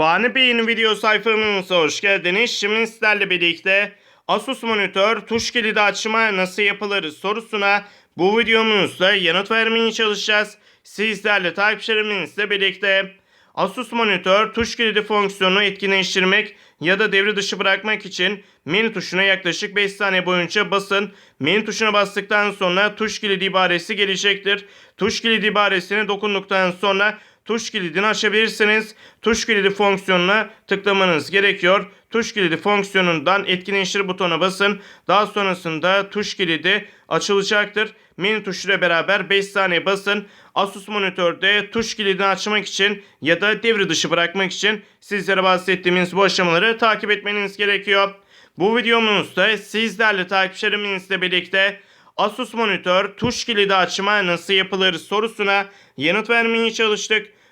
Fani Bey'in video sayfamıza hoş geldiniz. Şimdi sizlerle birlikte Asus monitör tuş kilidi açma nasıl yapılır sorusuna bu videomuzda yanıt vermeye çalışacağız. Sizlerle takipçilerimizle birlikte Asus monitör tuş kilidi fonksiyonunu etkinleştirmek ya da devre dışı bırakmak için menü tuşuna yaklaşık 5 saniye boyunca basın. Menü tuşuna bastıktan sonra tuş kilidi ibaresi gelecektir. Tuş kilidi ibaresine dokunduktan sonra tuş kilidini açabilirsiniz. Tuş kilidi fonksiyonuna tıklamanız gerekiyor. Tuş kilidi fonksiyonundan etkinleştir butonuna basın. Daha sonrasında tuş kilidi açılacaktır. Menü tuşuyla beraber 5 saniye basın. Asus monitörde tuş kilidini açmak için ya da devre dışı bırakmak için sizlere bahsettiğimiz bu aşamaları takip etmeniz gerekiyor. Bu videomuzda sizlerle takipçilerimizle birlikte Asus monitör tuş kilidi açma nasıl yapılır sorusuna yanıt vermeye çalıştık.